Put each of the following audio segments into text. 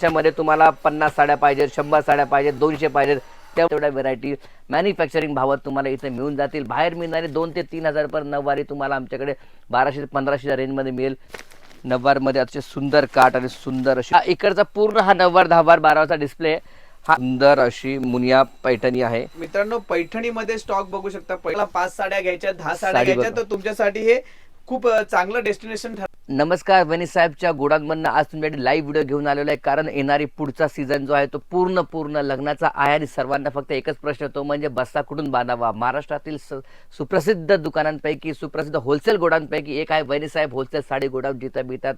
त्याच्यामध्ये तुम्हाला पन्नास साड्या पाहिजेत शंभर साड्या पाहिजेत दोनशे पाहिजेत. तेव- तेवढ्या व्हरायटी मॅन्युफॅक्चरिंग भावात तुम्हाला इथे मिळून जातील. बाहेर मिळणारे दोन ते तीन हजार पर नऊवारी तुम्हाला आमच्याकडे बाराशे ते पंधराशेच्या रेंजमध्ये मिळेल. नऊवारमध्ये अतिशय सुंदर काठ आणि सुंदर अशी हा इकडचा पूर्ण हा नऊवार दहावार बारावाचा डिस्प्ले हा सुंदर अशी मुनिया पैठणी आहे. मित्रांनो पैठणीमध्ये स्टॉक बघू शकता. पहिला पाच साड्या घ्यायच्या दहा साड्या साडी घ्यायच्या. तर तुमच्यासाठी हे खूप चांगलं डेस्टिनेशन नमस्कार वनी साहेबच्या गोडांमधनं आज तुमच्यासाठी लाईव्ह व्हिडिओ घेऊन आलेलो आहे. कारण येणारी पुढचा सीझन जो आहे तो पूर्ण पूर्ण लग्नाचा आहे आणि सर्वांना फक्त एकच प्रश्न तो म्हणजे बस्ता कुठून बांधावा? महाराष्ट्रातील स- सुप्रसिद्ध दुकानांपैकी सुप्रसिद्ध होलसेल गोडांपैकी एक आहे वनी साहेब. होलसेल साडी गोडाऊन जिथं मिळतात.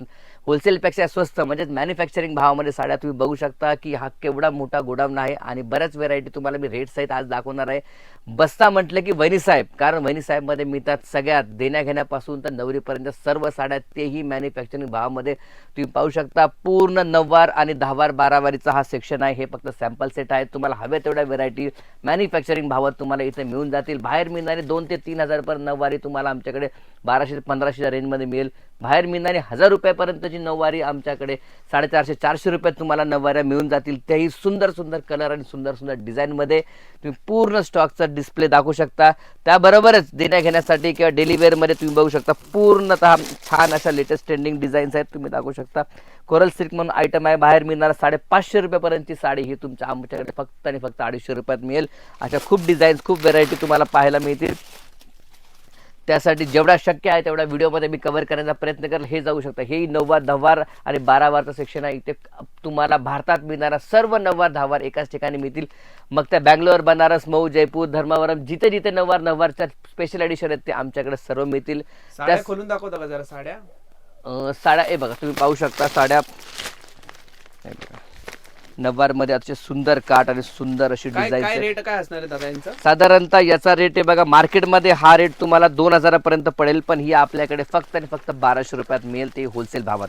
होलसेलपेक्षा स्वस्त म्हणजेच मॅन्युफॅक्चरिंग भावामध्ये साड्या तुम्ही बघू शकता की हा केवढा मोठा गोडाऊन आहे आणि बऱ्याच व्हेरायटी तुम्हाला मी रेट सहित आज दाखवणार आहे. बस्ता म्हटलं की वनी साहेब. कारण वनी साहेबमध्ये मिळतात सगळ्यात देण्याघेण्यापासून तर नवरीपर्यंत सर्व साड्या तेही मॅन्युफॅक्चरिंग भावामध्ये तुम्ही पाहू शकता पूर्ण नऊवार आणि दहावार बारावारीचा हा सेक्शन आहे. हे फक्त सॅम्पल सेट आहे. तुम्हाला हव्या तेवढ्या व्हेरायटी मॅन्युफॅक्चरिंग भावात तुम्हाला इथे मिळून जातील. बाहेर मिळणारी दोन ते तीन हजार पर्यंत नऊवारी तुम्हाला आमच्याकडे बाराशे ते पंधराशेच्या रेंजमध्ये मिळेल. बाहेर मिळणारी हजार रुपयापर्यंतची नऊवारी आमच्याकडे साडेचारशे चारशे रुपयात तुम्हाला नऊवाऱ्या मिळून जातील. त्याही सुंदर सुंदर कलर आणि सुंदर सुंदर डिझाईनमध्ये तुम्ही पूर्ण स्टॉकचा डिस्प्ले दाखवू शकता. त्याबरोबरच देण्या घेण्यासाठी किंवा डेली वेअरमध्ये तुम्ही बघू शकता पूर्णतः छान अशा लेटेस्ट ट्रेंडिंग डिझाईन्स आहेत तुम्ही दाखवू शकता. कोरल सिल्क म्हणून आयटम आहे बाहेर मिळणारा साडेपाचशे रुपयापर्यंतची साडी ही तुमच्या आमच्याकडे फक्त आणि फक्त अडीचशे रुपयात मिळेल. अशा खूप डिझाईन्स खूप व्हेरायटी तुम्हाला पाहायला मिळतील. त्यासाठी जेवढा शक्य आहे तेवढा व्हिडिओमध्ये मी कव्हर करण्याचा प्रयत्न करेल. हे जाऊ शकता. हे नऊवार दहावार आणि बारावारचं सेक्शन आहे. इथे तुम्हाला भारतात मिळणारा सर्व नऊवार दहावार एकाच ठिकाणी मिळतील. मग त्या बँगलोर बनारस मऊ जयपूर धर्मावरम जिथे जिथे नऊवार नऊवारच्या स्पेशल एडिशन आहेत ते आमच्याकडे सर्व मिळतील. त्यास- खोलून दाखवता का जरा साड्या? साड्या हे बघा तुम्ही पाहू शकता साड्या. बघा. नऊवारमध्ये अतिशय सुंदर काठ आणि सुंदर अशी काय डिझाईन काय रेट काय असणार आहे दादा यांचा? साधारणतः याचा रेट आहे बघा मार्केटमध्ये हा रेट तुम्हाला दोन हजारापर्यंत पडेल पण ही आपल्याकडे फक्त आणि फक्त बाराशे रुपयात मिळेल ते होलसेल भावात.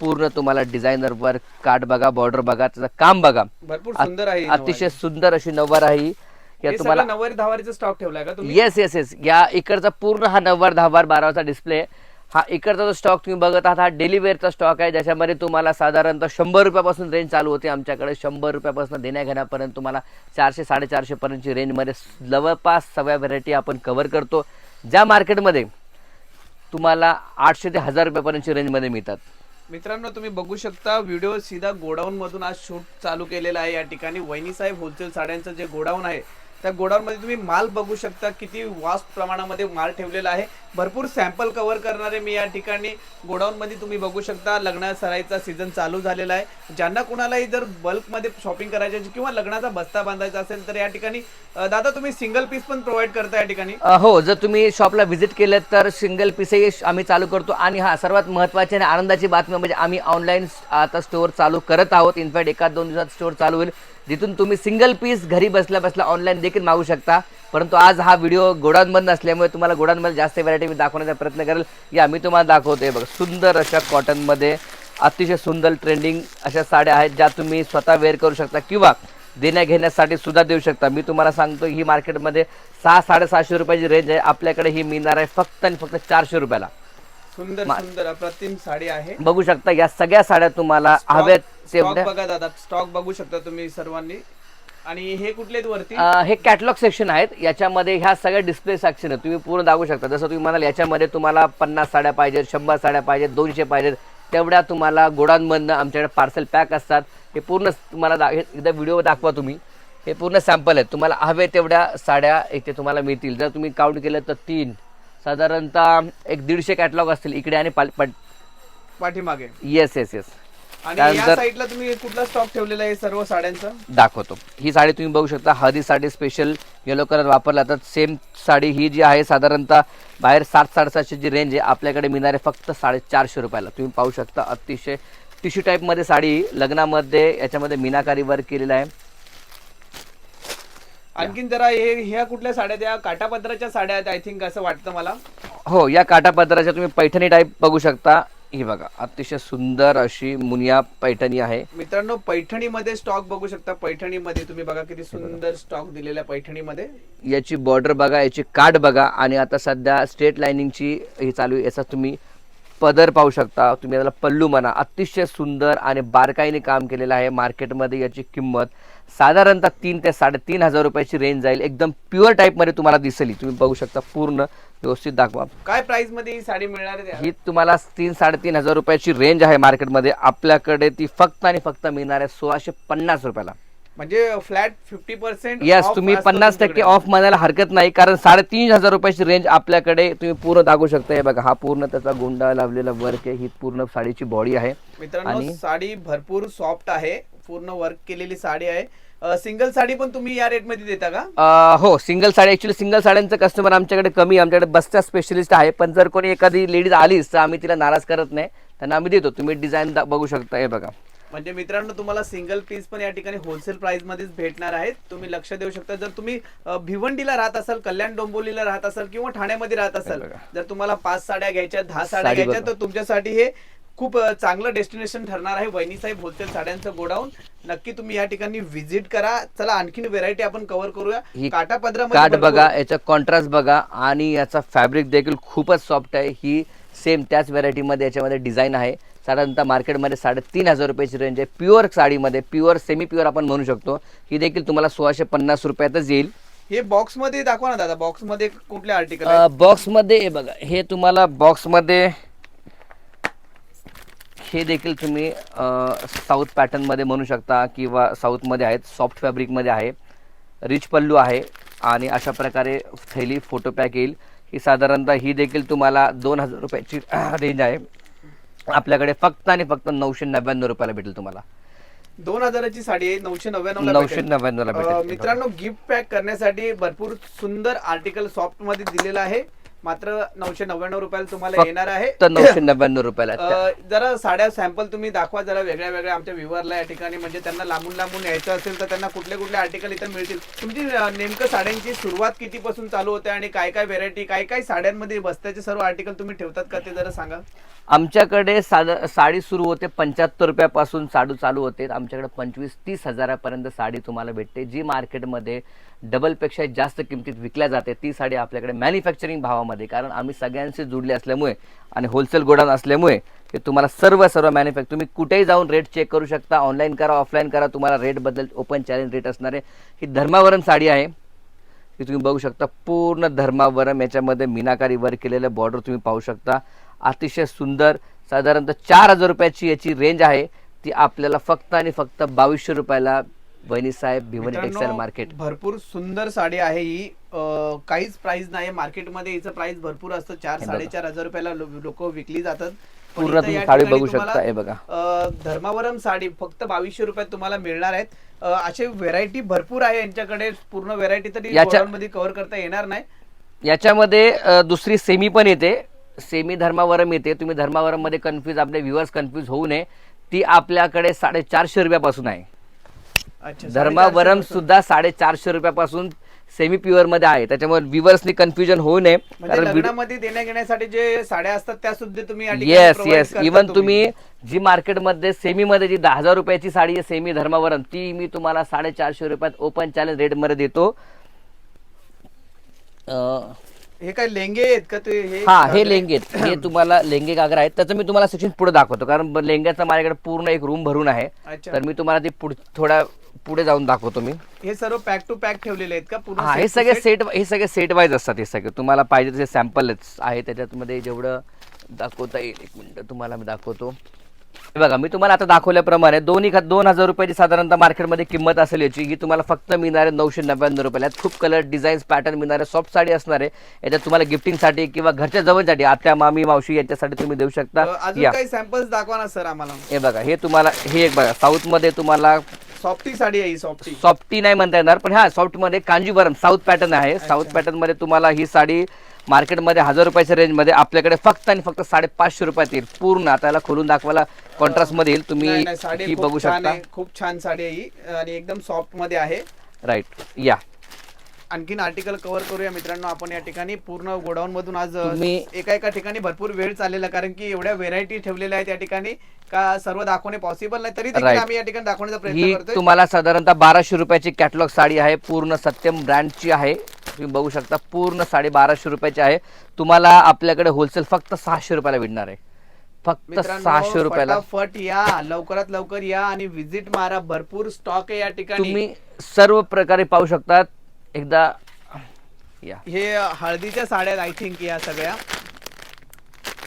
पूर्ण तुम्हाला डिझायनर वर्क कार्ड बघा बॉर्डर बघा त्याचं काम बघा. भरपूर अत- सुंदर आहे अतिशय सुंदर अशी नऊवार आहे ही. या तुम्हाला नऊवारी दहावारीचा स्टॉक ठेवलाय का तुम्ही? येस येस येस या इकडचा पूर्ण हा नव्वार दहावार बारावाचा डिस्प्ले हा इकडचा जो स्टॉक तुम्ही बघत आहात हा डेलीवेअरचा स्टॉक आहे. ज्याच्यामध्ये तुम्हाला साधारणतः शंभर रुपयापासून रेंज चालू होते. आमच्याकडे शंभर रुपयापासून देण्याघेण्यापर्यंत तुम्हाला चारशे साडेचारशेपर्यंतची रेंजमध्ये जवळपास सगळ्या व्हरायटी आपण कव्हर करतो. ज्या मार्केटमध्ये तुम्हाला आठशे ते हजार रुपयापर्यंतची रेंजमध्ये मिळतात. मित्रांनो तुम्ही बघू शकता व्हिडिओ सीधा गोडाऊन मधून आज शूट चालू केलेला आहे. या ठिकाणी वहिनी साहेब होलसेल साड्यांचं जे गोडाऊन आहे त्या गोडाऊन मध्ये तुम्ही माल बघू शकता किती वास्ट प्रमाणामध्ये माल ठेवलेला आहे. भरपूर सॅम्पल कव्हर करणारे मी या ठिकाणी गोडाऊन मध्ये तुम्ही बघू शकता लग्ना सराईचा सीझन चालू झालेला आहे. ज्यांना कुणालाही जर बल्कमध्ये शॉपिंग करायची किंवा लग्नाचा बस्ता बांधायचा असेल तर या ठिकाणी दादा तुम्ही सिंगल पीस पण प्रोव्हाइड करता या ठिकाणी? हो जर तुम्ही शॉपला व्हिजिट केलं तर सिंगल पीसही आम्ही चालू करतो. आणि हा सर्वात महत्त्वाची आणि आनंदाची बातमी म्हणजे आम्ही ऑनलाईन आता स्टोअर चालू करत आहोत. इनफॅक्ट एका दोन दिवसात स्टोअर चालू होईल. जिथून तुम्ही सिंगल पीस घरी बसल्या बसल्या ऑनलाईन देखील मागू शकता. परंतु आज हा व्हिडिओ गोडांमध्ये असल्यामुळे तुम्हाला गोडांमध्ये जास्त व्हरायटी मी दाखवण्याचा प्रयत्न करेल. या मी तुम्हाला दाखवतोय बघा सुंदर अशा कॉटनमध्ये अतिशय सुंदर ट्रेंडिंग अशा साड्या आहेत ज्या तुम्ही स्वतः वेअर करू शकता किंवा देण्या घेण्यासाठी सुद्धा देऊ शकता. मी तुम्हाला सांगतो ही मार्केटमध्ये सहा साडेसहाशे रुपयाची रेंज आहे. आपल्याकडे ही मिळणार आहे फक्त आणि फक्त चारशे रुपयाला. सुंदर सुंदर अप्रतिम साडी आहे. बघू शकता या सगळ्या साड्या तुम्हाला हव्यात स्टॉक बघा दादा स्टॉक बघू शकता तुम्ही सर्वांनी. आणि हे कुठले आहेत वरती? अं, हे कॅटलॉग सेक्शन आहेत. याच्यामध्ये ह्या सगळ्या डिस्प्ले सेक्शन आहे तुम्ही पूर्ण दाखवू शकता. जसं तुम्ही म्हणाल याच्यामध्ये तुम्हाला पन्नास साड्या पाहिजेत शंभर साड्या पाहिजेत दोनशे पाहिजेत तेवढ्या तुम्हाला गोडांमधनं आमच्याकडे पार्सल पॅक असतात. हे पूर्ण तुम्हाला दा हे- एकदा व्हिडिओ दाखवा तुम्ही. हे पूर्ण सॅम्पल आहेत. तुम्हाला हवे तेवढ्या साड्या इथे तुम्हाला मिळतील. जर तुम्ही काउंट केलं तर तीन. साधारणतः एक दीडशे कॅटलॉग असतील इकडे आणि पाल पट पाठीमागे. येस येस येस आणि या त्यानंतर- साईडला तुम्ही कुठला स्टॉक ठेवलेला आहे सर्व साड्यांचा? दाखवतो. ही साडी तुम्ही बघू शकता. हळदी साडी स्पेशल येलो कलर वापरला तर सेम साडी ही जी आहे साधारणतः बाहेर सात साडेसातशे जी रेंज आहे. आपल्याकडे मिळणारे फक्त साडेचारशे रुपयाला. तुम्ही पाहू शकता अतिशय टिश्यू टाईपमध्ये साडी लग्नामध्ये याच्यामध्ये मीनाकारी वर्क केलेलं आहे. आणखीन जरा हे ह्या कुठल्या साड्या त्या काटापत्राच्या साड्या आहेत आय थिंक असं वाटतं मला. हो या काठापदराच्या तुम्ही पैठणी टाईप बघू शकता. ही बघा अतिशय सुंदर अशी मुनिया पैठणी आहे. मित्रांनो पैठणीमध्ये स्टॉक बघू शकता. पैठणीमध्ये तुम्ही बघा किती सुंदर स्टॉक दिलेल्या पैठणीमध्ये. याची बॉर्डर बघा याची काठ बघा. आणि आता सध्या स्ट्रेट लाइनिंगची ही चालू आहे याचा तुम्ही पदर पाहू शकता. तुम्ही याला पल्लू म्हणा. अतिशय सुंदर आणि बारकाईने काम केलेलं आहे मार्केटमध्ये याची किंमत. साधारणतः तीन ते साडेतीन हजार रुपयाची रेंज जाईल. एकदम प्युअर टाईपमध्ये तुम्हाला दिसेल. तुम्ही बघू शकता पूर्ण व्यवस्थित दाखवा. काय प्राइसमध्ये ही साडी मिळणार आहे ही तुम्हाला तीन साडेतीन हजार रुपयाची रेंज आहे मार्केटमध्ये. आपल्याकडे ती फक्त आणि फक्त मिळणार आहे सोळाशे पन्नास रुपयाला. म्हणजे फ्लॅट फिफ्टी पर्सेंट येस तुम्ही पन्नास टक्के ऑफ म्हणायला हरकत नाही कारण साडेतीन हजार रुपयाची रेंज आपल्याकडे तुम्ही पूर्ण दाखवू शकता. हे बघा हा पूर्ण त्याचा गुंडा लावलेला वर्क आहे. ही पूर्ण साडीची बॉडी आहे. मित्रांनो आणि- साडी भरपूर सॉफ्ट आहे. पूर्ण वर्क केलेली साडी आहे. सिंगल साडी पण तुम्ही या रेटमध्ये देता का? अं, हो सिंगल साडी ऍक्च्युली सिंगल साड्यांचं कस्टमर आमच्याकडे कमी आहे. आमच्याकडे बसच्या स्पेशलिस्ट आहे. पण जर कोणी एखादी लेडीज आलीच तर आम्ही तिला नाराज करत नाही. त्यांना आम्ही देतो. तुम्ही डिझाईन बघू शकता. हे बघा. म्हणजे मित्रांनो तुम्हाला सिंगल पीस पण या ठिकाणी होलसेल प्राइस मध्येच भेटणार आहेत. तुम्ही लक्ष देऊ शकता. जर तुम्ही भिवंडीला राहत असाल कल्याण डोंबिवलीला राहत असाल किंवा ठाण्यामध्ये राहत असाल. जर तुम्हाला पाच साड्या घ्यायच्या दहा साड्या साडी घ्यायच्या. तर तुमच्यासाठी हे खूप चांगलं डेस्टिनेशन ठरणार आहे वहिनी साहेब होलसेल साड्यांचं गोडाऊन. नक्की तुम्ही या ठिकाणी व्हिजिट करा. चला आणखीन व्हेरायटी आपण कव्हर करूया. ही काटा बघा याचा कॉन्ट्रास्ट बघा आणि याचा फॅब्रिक देखील खूपच सॉफ्ट आहे. ही सेम त्याच व्हरायटीमध्ये याच्यामध्ये डिझाईन आहे. साधारणतः मार्केटमध्ये साडेतीन हजार रुपयाची रेंज आहे. प्युअर साडीमध्ये प्युअर सेमी प्युअर आपण म्हणू शकतो. ही देखील तुम्हाला सोळाशे पन्नास रुपयातच येईल. हे बॉक्समध्ये दाखवा ना दादा. बॉक्समध्ये कुठले आर्टिकल बॉक्समध्ये बघा हे तुम्हाला बॉक्समध्ये हे देखील तुम्ही साऊथ पॅटर्नमध्ये म्हणू शकता किंवा साऊथमध्ये आहेत सॉफ्ट फॅब्रिकमध्ये आहे रिच पल्लू आहे आणि अशा प्रकारे थैली फोटो पॅक येईल. ही साधारणतः ही देखील तुम्हाला दोन हजार रुपयाची रेंज आहे. आपल्याकडे फक्त आणि फक्त नऊशे नव्याण्णव रुपयाला भेटेल तुम्हाला. दोन हजाराची साडी आहे नऊशे नव्याण्णव नऊशे नव्याण्णवला भेटेल. मित्रांनो गिफ्ट पॅक करण्यासाठी भरपूर सुंदर आर्टिकल सॉफ्टमध्ये दिलेलं आहे. मात्र नऊशे नव्याण्णव रुपयाला तुम्हाला येणार आहे. फक्त नऊशे नव्याण्णव रुपयाला जरा साड्या सॅम्पल तुम्ही दाखवा जरा वेगळ्या वेगळ्या. आमच्या व्ह्युअरला या ठिकाणी म्हणजे त्यांना लांबून लांबून यायचं असेल तर त्यांना कुठले कुठले आर्टिकल इथं मिळतील. तुमची नेमकं साड्यांची सुरुवात कितीपासून चालू होते आणि काय काय व्हेरायटी काय काय साड्यांमध्ये बस्त्याचे सर्व आर्टिकल तुम्ही ठेवतात का ते जरा सांगा. आमच्याकडे साडी सुरू होते पंच्याहत्तर रुपयापासून साडू चालू होते. आमच्याकडे पंचवीस तीस हजारापर्यंत साडी तुम्हाला भेटते. जी मार्केटमध्ये डबलपेक्षा जास्त किमतीत विकल्या जाते ती साडी आपल्याकडे मॅन्युफॅक्चरिंग भावामध्ये कारण आम्ही सगळ्यांशी जुडले असल्यामुळे आणि होलसेल गोडाऊन असल्यामुळे ते तुम्हाला सर्व सर्व मॅन्युफॅक्चर तुम्ही कुठेही जाऊन रेट चेक करू शकता. ऑनलाईन करा ऑफलाईन करा. तुम्हाला रेटबद्दल ओपन चॅलेंज रेट असणारे ही धर्मावरम साडी आहे. ही तुम्ही बघू शकता. पूर्ण धर्मावरम. याच्यामध्ये मीनाकारी वर्क केलेलं बॉर्डर तुम्ही पाहू शकता. अतिशय सुंदर. साधारणतः चार हजार रुपयाची याची रेंज आहे. ती आपल्याला फक्त आणि फक्त बावीसशे रुपयाला वहिनी साहेब भिवनी मित्रांनो, टेक्सटाईल मार्केट. भरपूर सुंदर साडी आहे ही. अ, काहीच प्राइस नाही मार्केटमध्ये हिचं प्राइस भरपूर असतं. चार हे बघा. साडेचार हजार रुपयाला लोक विकली जातात. पण पूर्ण इथं तुम्ही या साडी ठिकाणी बघू तुम्हाला, शकता. हे बघा. अ, धर्मावरम साडी फक्त बावीसशे रुपयात तुम्हाला मिळणार आहेत. अ, असे व्हेरायटी भरपूर आहे यांच्याकडे. पूर्ण व्हेरायटी तरी याच्या- मध्ये कव्हर करता येणार नाही. याच्यामध्ये अ, दुसरी सेमी पण येते. सेमी धर्मावरम येते. तुम्ही धर्मावरममध्ये कन्फ्यूज आपले व्ह्युअर्स कन्फ्यूज होऊ नये. ती आपल्याकडे साडेचारशे रुपयापासून आहे. धर्मावरम सुद्धा साडेचारशे रुपयापासून सेमी प्युअरमध्ये आहे. त्याच्यामुळे व्ह्युअर्सनी कन्फ्युजन होऊ नये. म्हणजे कारण देण्या घेण्यासाठी जे साड्या असतात त्या सुद्धा तुम्ही येस येस इवन तुम्ही. जी मार्केटमध्ये सेमी मध्ये जी दहा हजार रुपयाची साडी आहे सेमी धर्मावरम ती मी तुम्हाला साडेचारशे रुपयात ओपन चॅलेंज रेटमध्ये देतो. हे काय लेंगे आहेत का ते? हे हा हे लेंगे आहेत. हे तुम्हाला लेंगे घागरा आहेत. त्याचं मी तुम्हाला सेक्शन पुढे दाखवतो. कारण ब- लेंग्याचा माझ्याकडे पूर्ण एक रूम भरून आहे. अच्छा. तर मी तुम्हाला ते पुढ थोडा पुढे जाऊन दाखवतो मी. हे सर्व पॅक टू पॅक ठेवलेले आहेत का? पूर्ण हा set हे to सगळे set? सेट हे सगळे सेट वाईज असतात हे सगळे. तुम्हाला पाहिजे तसे सॅम्पलच आहे त्याच्यामध्ये जेवढं दाखवता येईल. एक मिनिट तुम्हाला मी दाखवतो. बघा मी तुम्हाला आता दाखवल्याप्रमाणे दोन्ही दोन हजार रुपयाची साधारणतः मार्केटमध्ये किंमत असेल याची ही तुम्हाला फक्त मिळणार आहे नऊशे नव्याण्णव रुपयाला खूप कलर डिझाईन्स पॅटर्न मिळणार आहे सॉफ्ट साडी असणार. आहे याच्यात तुम्हाला गिफ्टिंगसाठी किंवा घरच्या जवळसाठी आत्या मामी मावशी यांच्यासाठी तुम्ही देऊ शकता. अजून या. काही सॅम्पल्स दाखवा ना सर आम्हाला. हे बघा हे तुम्हाला हे एक बघा साऊथमध्ये तुम्हाला सॉफ्टी साडी आहे ही सॉफ्टी सॉफ्टी नाही म्हणता येणार पण हा सॉफ्टमध्ये कांजीवरम साऊथ पॅटर्न आहे. साऊथ पॅटर्नमध्ये तुम्हाला ही साडी मार्केटमध्ये हजार रुपयाच्या रेंजमध्ये आपल्याकडे फक्त आणि फक्त साडेपाचशे रुपयात येईल. पूर्ण आता याला खोलून दाखवायला कॉन्ट्रास्टमध्ये येईल तुम्ही नाही, साडी ही खूप बघू छान शकता. आहे खूप छान साडी आहे ही. आणि एकदम सॉफ्टमध्ये आहे. राईट या. आणखीन आर्टिकल कव्हर करूया मित्रांनो आपण या ठिकाणी. पूर्ण गोडाऊन मधून आज अ, तुम्ही- एका एका ठिकाणी भरपूर वेळ चाललेला कारण की एवढ्या व्हेरायटी ठेवलेल्या आहेत या ठिकाणी का सर्व दाखवणे पॉसिबल नाही तरी देखील Right. आम्ही या ठिकाणी दाखवण्याचा प्रयत्न करतोय. तुम्हाला साधारणतः बाराशे रुपयाची कॅटलॉग साडी आहे पूर्ण सत्यम ब्रँडची आहे. तुम्ही बघू शकता पूर्ण साडे बाराशे रुपयाची आहे. तुम्हाला आपल्याकडे होलसेल फक्त सहाशे रुपयाला भेटणार आहे. फक्त सहाशे रुपयाला. फटाफट या. लवकरात लवकर या आणि व्हिजिट मारा. भरपूर स्टॉक आहे या ठिकाणी. तुम्ही सर्व प्रकारे पाहू शकतात. एकदा या. हे हळदीच्या साड्या आय थिंक या सगळ्या.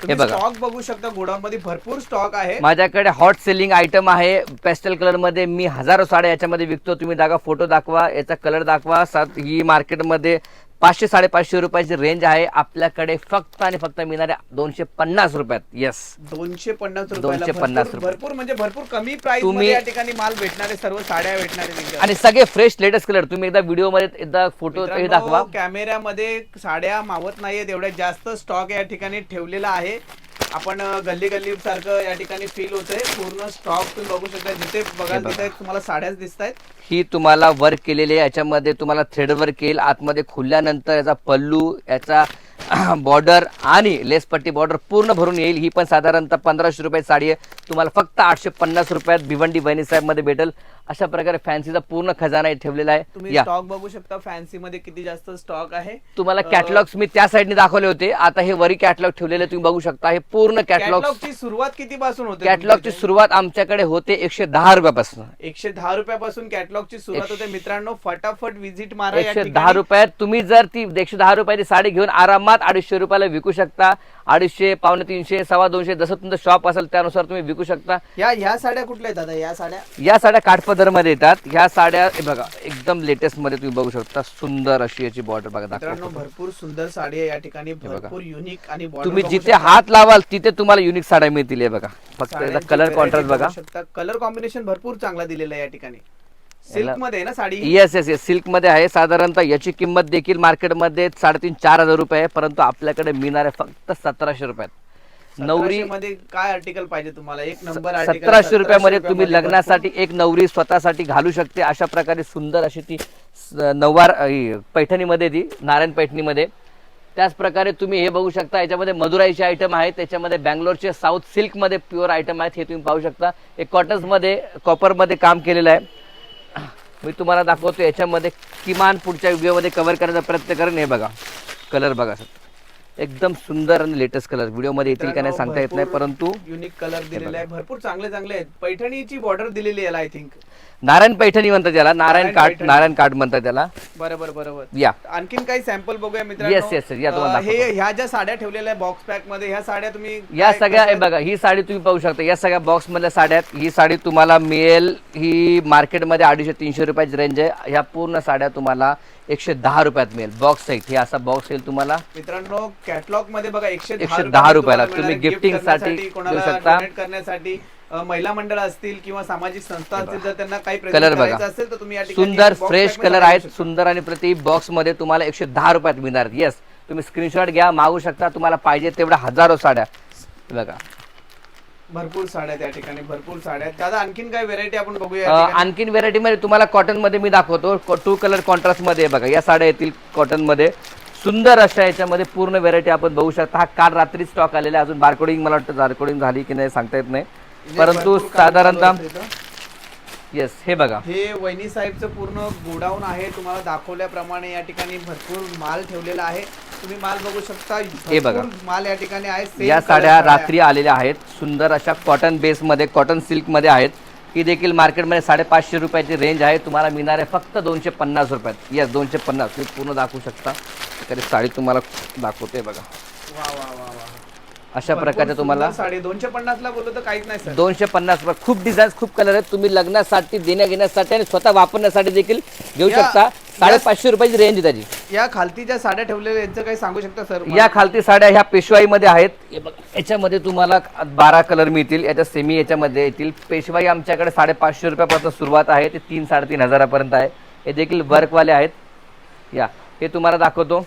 स्टॉक बघू. शकता. गोडाऊन मध्ये भरपूर स्टॉक आहे. माझ्याकडे हॉट सेलिंग आयटम आहे. पेस्टल कलरमध्ये मी हजारो साड्या याच्यामध्ये विकतो. तुम्ही दाखवा फोटो दाखवा. याचा कलर दाखवा. सात ही मार्केटमध्ये पाचशे साडेपाचशे रुपयाची रेंज आहे. आपल्याकडे फक्त आणि फक्त मिळणाऱ्या दोनशे पन्नास रुपयात. येस दोनशे पन्नास दोनशे पन्नास भरपूर- रुपये. भरपूर म्हणजे भरपूर कमी प्राइस तुम्ही- या ठिकाणी माल भेटणारे सर्व साड्या भेटणारे. आणि सगळे फ्रेश लेटेस्ट कलर तुम्ही एकदा व्हिडिओमध्ये एकदा फोटो दाखवा. कॅमेऱ्यामध्ये साड्या मावत नाहीयेत. एवढ्या जास्त स्टॉक या ठिकाणी ठेवलेला आहे. आपण गल्ली गल्ली सारखं या ठिकाणी फील होतंय. पूर्ण स्टॉक तुम्ही बघू शकता. जिथे बघा. तिथे तुम्हाला साड्याच दिसत आहेत ही तुम्हाला वर्क केलेली आहे. याच्यामध्ये तुम्हाला थ्रेड वर्क येईल. आतमध्ये खुलल्यानंतर याचा पल्लू याचा बॉर्डर आणि लेसपट्टी बॉर्डर पूर्ण भरून येईल. ही पण साधारणतः पंधराशे रुपये साडी आहे. तुम्हाला फक्त आठशे पन्नास रुपयात भिवंडी मध्ये भेटेल. अशा प्रकारे फॅन्सीचा पूर्ण खजाना ठेवलेला आहे. तुम्ही स्टॉक बघू शकता फॅन्सी मध्ये किती जास्त स्टॉक आहे. तुम्हाला कॅटलॉग्स मी त्या साईडने दाखवले होते. आता हे वरी कॅटलॉग ठेवलेले तुम्ही बघू शकता. हे पूर्ण कॅटलॉग कॅटलॉगची सुरुवात किती पासून होते कॅटलॉगची? सुरुवात आमच्याकडे होते एकशे दहा रुपयापासून. एकशे दहा रुपयापासून कॅटलॉगची सुरुवात होते. मित्रांनो फटाफट व्हिजिट मारा एकशे. दहा रुपयात तुम्ही जर ती एकशे दहा रुपयाची साडी घेऊन आरामात अडीचशे रुपयाला विकू शकता. अडीचशे पावणे तीनशे सव्वा दोनशे जसं तुमचं शॉप असेल त्यानुसार तुम्ही विकू शकता. या ह्या साड्या कुठल्या आहेत दादा या साड्या? या साड्या काठपदरमध्ये येतात. ह्या साड्या हे बघा एकदम लेटेस्टमध्ये तुम्ही बघू शकता. सुंदर अशी याची बॉर्डर बघा मित्रांनो दाखवा भरपूर सुंदर साडी आहे. या ठिकाणी. भरपूर युनिक आणि border तुम्ही बघू जिथे शकता. हात लावाल तिथे तुम्हाला युनिक साड्या मिळतील हे बघा. फक्त साड्यांची कलर variety कॉन्ट्रास्ट बघू. बघा शकता. कलर कॉम्बिनेशन भरपूर चांगला दिलेला आहे या ठिकाणी. सिल्कमध्ये ना साडी? येस येस येस सिल्कमध्ये आहे. साधारणतः याची किंमत देखील मार्केटमध्ये साडेतीन चार हजार रुपये आहे परंतु आपल्याकडे मिळणार आहे फक्त सतराशे रुपयात. नवरी मध्ये काय आर्टिकल पाहिजे तुम्हाला? एक नंबर सतराशे रुपयामध्ये तुम्ही लग्नासाठी एक नवरी स्वतःसाठी घालू शकते. अशा प्रकारे सुंदर अशी ती ही पैठणीमध्ये ती नारायण पैठणीमध्ये. त्याच प्रकारे तुम्ही हे बघू शकता याच्यामध्ये मदुराईचे आयटम आहेत त्याच्यामध्ये बँगलोरचे साऊथ सिल्कमध्ये प्युअर आयटम आहेत हे तुम्ही पाहू शकता. हे कॉटन्समध्ये कॉपरमध्ये काम केलेलं आहे. मी तुम्हाला दाखवतो याच्यामध्ये किमान पुढच्या व्हिडिओमध्ये कव्हर करण्याचा प्रयत्न करेन. हे बघा. कलर बघा सर. एकदम सुंदर आणि लेटेस्ट कलर व्हिडिओमध्ये येतील का नाही सांगता येत नाही परंतु युनिक कलर दिलेला आहे भरपूर चांगले चांगले आहेत. पैठणीची बॉर्डर दिलेली आहे आय थिंक नारायण पैठणी म्हणतात त्याला नारायण पैठणी. नारायण कार्ड म्हणतात त्याला. बरोबर बरोबर या. आणखीन काही सॅम्पल बघूया मित्रांनो. Yes, yes. या तुम्हाला अं, हे. ह्या ज्या साड्या ठेवलेल्या बॉक्स पॅकमध्ये ह्या साड्या तुम्ही या काय- सगळ्या हे बघा ही साडी तुम्ही पाहू शकता. या सगळ्या बॉक्स मधल्या साड्या आहेत. ही साडी तुम्हाला मिळेल ही मार्केटमध्ये अडीचशे तीनशे रुपयाची रेंज आहे. ह्या पूर्ण साड्या तुम्हाला एकशे दहा रुपयात मिळेल. बॉक्स सहित हे असा बॉक्स येईल तुम्हाला. मित्रांनो कॅटलॉगमध्ये बघा एकशे एकशे दहा रुपयाला. तुम्ही gifting gift साठी शकता. करण्यासाठी महिला मंडळ असतील किंवा सामाजिक संस्था असतील जर त्यांना काही कलर बघा. करायचं असेल तर तुम्ही या ठिकाणी सुंदर box फ्रेश pack मध्ये कलर टाकू आहेत. शकता. सुंदर आणि प्रति बॉक्समध्ये तुम्हाला एकशे दहा रुपयात मिळणार. येस तुम्ही स्क्रीनशॉट घ्या मागू शकता. तुम्हाला पाहिजे तेवढ्या हजारो साड्या. बघा. भरपूर साड्या आहेत या ठिकाणी भरपूर साड्या आहेत. दादा आणखीन काय व्हेरायटी आपण बघूया अ, या ठिकाणी? आणखीन व्हेरायटी मध्ये तुम्हाला कॉटनमध्ये मी दाखवतो. टू कलर कॉन्ट्रास्टमध्ये बघा. या साड्या येतील कॉटनमध्ये. सुंदर अशा याच्यामध्ये पूर्ण व्हेरायटी आपण बघू शकता. हा काल रात्री स्टॉक आलेला आहे. अजून बारकोडिंग मला वाटतं बारकोडिंग झाली की नाही सांगता येत नाही. परंतु साधारणतः. येस हे बघा. हे वहिनी साहेबचं पूर्ण गोडाऊन आहे. तुम्हाला दाखवल्याप्रमाणे या ठिकाणी भरपूर माल ठेवलेला आहे. तुम्ही माल बघू शकता. हे बघा. माल या ठिकाणी आहे. या साड्या रात्री आलेल्या आहेत. सुंदर अशा कॉटन बेस मध्ये कॉटन सिल्कमध्ये आहेत. ही देखील मार्केटमध्ये साडेपाचशे रुपयाची रेंज आहे. तुम्हाला मिळणार आहे फक्त दोनशे पन्नास रुपयात. येस दोनशे पन्नास. तुम्ही पूर्ण दाखवू शकता. तरी साडी तुम्हाला दाखवते बघा. वा वा वा वा. अशा प्रकारच्या तुम्हाला साडी दोनशे पन्नास ला बोललो तर काहीच नाही सर. दोनशे पन्नास खूप डिझाईन खूप कलर आहेत. तुम्ही लग्नासाठी देण्या घेण्यासाठी आणि स्वतः वापरण्यासाठी देखील घेऊ या- शकता. साडेपाचशे रुपयाची रेंज आहे त्याची. या खालती ज्या साड्या ठेवलेल्या यांचं काही सांगू शकता सर या खालती साड्या ह्या पेशवाईमध्ये आहेत. हे बघा, याच्यामध्ये तुम्हाला बारा कलर मिळतील याच्या सेमी याच्यामध्ये येतील. पेशवाई आमच्याकडे साडेपाचशे रुपयापासून सुरुवात आहे ते तीन साडेतीन हजारापर्यंत आहे. हे देखील वर्कवाले आहेत. या हे तुम्हाला दाखवतो.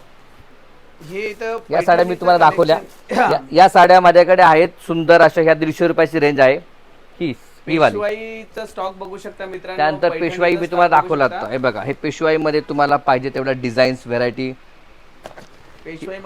हे इथं या साड्या मी तुम्हाला दाखवल्या. या- या साड्या माझ्याकडे आहेत. सुंदर अशा ह्या दीडशे रुपयाची रेंज आहे. ही ही वाली पेशवाईचा स्टॉक बघू शकता मित्रांनो त्यानंतर पैठणीचा पेशवाई मी stock तुम्हाला बघू दाखवला शकता. होता हे बघा हे पेशवाईमध्ये तुम्हाला पाहिजे तेवढा डिझाईन्स व्हेरायटी पेशवाई